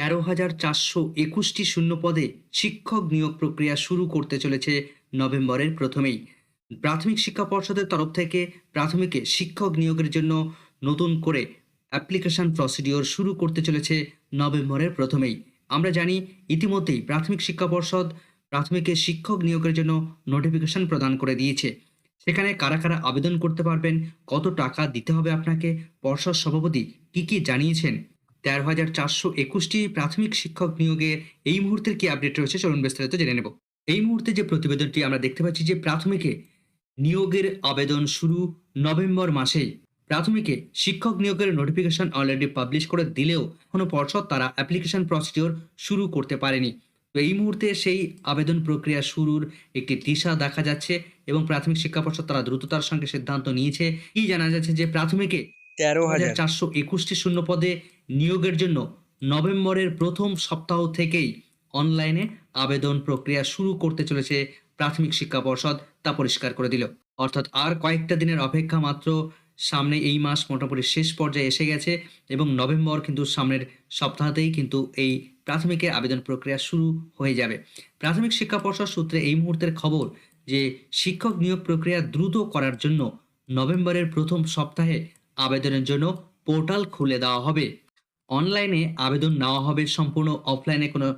তেরো হাজার চারশো একুশটি শূন্য পদে শিক্ষক নিয়োগ প্রক্রিয়া শুরু করতে চলেছে নভেম্বরের প্রথমেই। প্রাথমিক শিক্ষা পর্ষদের তরফ থেকে প্রাথমিকে শিক্ষক নিয়োগের জন্য নতুন করে অ্যাপ্লিকেশন প্রসিডিওর শুরু করতে চলেছে নভেম্বরের প্রথমেই। আমরা জানি ইতিমধ্যেই প্রাথমিক শিক্ষা পর্ষদ প্রাথমিকে শিক্ষক নিয়োগের জন্য নোটিফিকেশন প্রদান করে দিয়েছে। সেখানে কারা কারা আবেদন করতে পারবেন, কত টাকা দিতে হবে আপনাকে, পর্ষদ সভাপতি কি কি জানিয়েছেন তেরো হাজার চারশো একুশটি প্রাথমিক শিক্ষক নিয়োগে এই মুহূর্তের কি আপডেট রয়েছে? চলুন বিস্তারিত জেনে নেব। এই মুহূর্তে যে প্রতিবেদনটি আমরা দেখতে পাচ্ছি যে প্রাথমিকে নিয়োগের আবেদন শুরু নভেম্বর মাসেই। প্রাথমিকে শিক্ষক নিয়োগের নোটিফিকেশন অলরেডি পাবলিশ করে দিলেও এখনও পর্ষদ তারা অ্যাপ্লিকেশন প্রসিডিওর শুরু করতে পারেনি। তো এই মুহূর্তে সেই আবেদন প্রক্রিয়া শুরুর একটি দিশা দেখা যাচ্ছে এবং প্রাথমিক শিক্ষা পর্ষদ তারা দ্রুততার সঙ্গে সিদ্ধান্ত নিয়েছে। কি জানা যাচ্ছে যে প্রাথমিকে তেরো হাজার। চারশো একুশটি শূন্য পদে নিয়োগের জন্য নভেম্বরের প্রথম সপ্তাহ থেকেই অনলাইনে আবেদন প্রক্রিয়া শুরু করতে চলেছে প্রাথমিক শিক্ষা পর্ষদ, তা পরিষ্কার করে দিল। অর্থাৎ আর কয়েকটা দিনের অপেক্ষা মাত্র সামনে এই মাস মোটামুটি শেষ পর্যায়ে এসে গেছে এবং নভেম্বর কিন্তু সামনের সপ্তাহতেই কিন্তু এই প্রাথমিকের আবেদন প্রক্রিয়া শুরু হয়ে যাবে। প্রাথমিক শিক্ষা পর্ষদ সূত্রে এই মুহূর্তের খবর যে শিক্ষক নিয়োগ প্রক্রিয়া দ্রুত করার জন্য নভেম্বরের প্রথম সপ্তাহে আবেদনের জন্য পোর্টাল খুলে দেওয়া হবে। অনলাইনে আবেদন নেওয়া হবে সম্পূর্ণ। অফলাইনে কোনো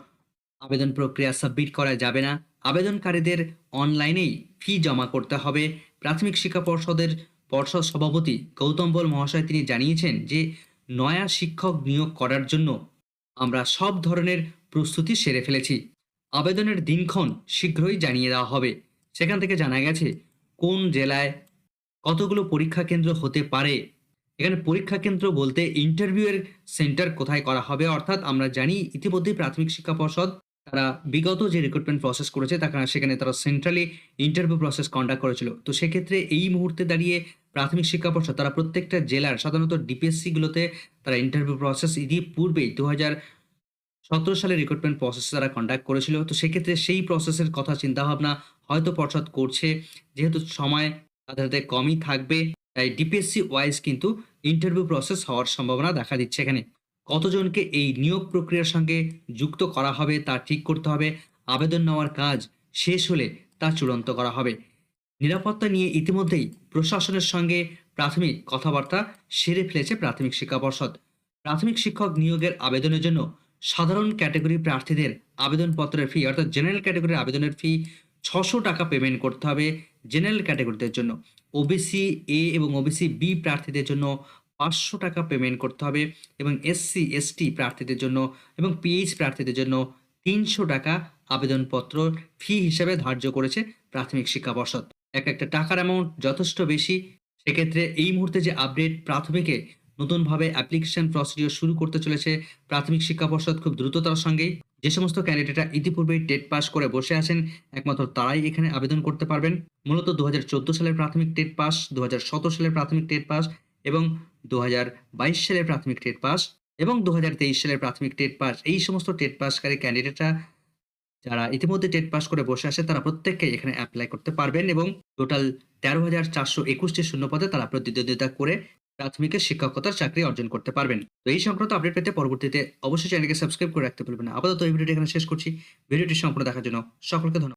আবেদন প্রক্রিয়া সাবমিট করা যাবে না। আবেদনকারীদের অনলাইনেই ফি জমা করতে হবে। প্রাথমিক শিক্ষা পর্ষদের পর্ষদ সভাপতি গৌতম বল মহাশয় তিনি জানিয়েছেন যে, নয়া শিক্ষক নিয়োগ করার জন্য আমরা সব ধরনের প্রস্তুতি সেরে ফেলেছি। আবেদনের দিনক্ষণ শীঘ্রই জানিয়ে দেওয়া হবে। সেখান থেকে জানা গেছে, কোন জেলায় কতগুলো পরীক্ষা কেন্দ্র হতে পারে এখানে পরীক্ষা কেন্দ্র বলতে ইন্টারভিউয়ের সেন্টার কোথায় করা হবে? অর্থাৎ আমরা জানি ইতিমধ্যেই প্রাথমিক শিক্ষা পর্ষদ তারা বিগত যে রিক্রুটমেন্ট প্রসেস করেছে তারা সেখানে তারা সেন্ট্রালি ইন্টারভিউ প্রসেস কন্ডাক্ট করেছিল। তো সেক্ষেত্রে এই মুহূর্তে দাঁড়িয়ে প্রাথমিক শিক্ষা পর্ষদ তারা প্রত্যেকটা জেলার, সাধারণত ডিপিএসসিগুলোতে তারা ইন্টারভিউ প্রসেস ইতি পূর্বেই দু হাজার সতেরো সালে রিক্রুটমেন্ট প্রসেস তারা কন্ডাক্ট করেছিল। তো সেক্ষেত্রে সেই প্রসেসের কথা চিন্তাভাবনা হয়তো পর্ষদ করছে। যেহেতু সময় তাদের কমই থাকবে। তাই ডিপিএসসি ওয়াইজ কিন্তু ইন্টারভিউ প্রসেস হওয়ার সম্ভাবনা দেখা দিচ্ছে এখানে। কতজনকে এই নিয়োগ প্রক্রিয়ার সঙ্গে যুক্ত করা হবে তা ঠিক করতে হবে। আবেদন নেওয়ার কাজ শেষ হলে তা চূড়ান্ত করা হবে। নিরাপত্তা নিয়ে ইতিমধ্যেই প্রশাসনের সঙ্গে প্রাথমিক কথাবার্তা সেরে ফেলেছে প্রাথমিক শিক্ষা পর্ষদ। প্রাথমিক শিক্ষক নিয়োগের আবেদনের জন্য সাধারণ ক্যাটাগরি প্রার্থীদের আবেদনপত্রের ফি অর্থাৎ জেনারেল ক্যাটাগরির আবেদনের ফি ছশো টাকা পেমেন্ট করতে হবে জেনারেল ক্যাটাগরিদের জন্য। ওবিসি এ এবং ওবিসি বি প্রার্থীদের জন্য পাঁচশো টাকা পেমেন্ট করতে হবে এবং এসসি এসটি প্রার্থীদের জন্য এবং পিএইচ প্রার্থীদের জন্য তিনশো টাকা আবেদনপত্র ফি হিসেবে ধার্য করেছে প্রাথমিক শিক্ষা পর্ষদ। এক একটা টাকার অ্যামাউন্ট যথেষ্ট বেশি, সেক্ষেত্রে এই মুহূর্তে যে আপডেট প্রাথমিকে নতুনভাবে অ্যাপ্লিকেশন প্রসিডিওর শুরু করতে চলেছে প্রাথমিক শিক্ষা পর্ষদ খুব দ্রুততার সঙ্গেই। যে সমস্ত ক্যান্ডিডেটরা ইতিপূর্বেই টেট পাস করে বসে আছেন, একমাত্র তারাই এখানে আবেদন করতে পারবেন। মূলত দু সালের প্রাথমিক টেট পাস দু সালের প্রাথমিক টেট পাস এবং দু হাজার বাইশ সালের প্রাথমিক টেট পাস এবং দু হাজার তেইশ সালের প্রাথমিক টেট পাস। এই সমস্ত টেট পাসকারী ক্যান্ডিডেটরা যারা ইতিমধ্যে টেট পাস করে বসে আছে, তারা প্রত্যেককে এখানে অ্যাপ্লাই করতে পারবেন এবং টোটাল তেরো হাজার চারশো একুশটি শূন্য পদে তারা প্রতিদ্বন্দ্বিতা করে প্রাথমিকের শিক্ষকতার চাকরি অর্জন করতে পারবেন। তো এই সংক্রান্ত আপডেট পেতে পরবর্তীতে অবশ্যই চ্যানেলকে সাবস্ক্রাইব করে রাখতে পারবেন আপাতত এই ভিডিওটি এখানে শেষ করছি। ভিডিওটি সম্পূর্ণ দেখার জন্য সকলকে ধন্যবাদ।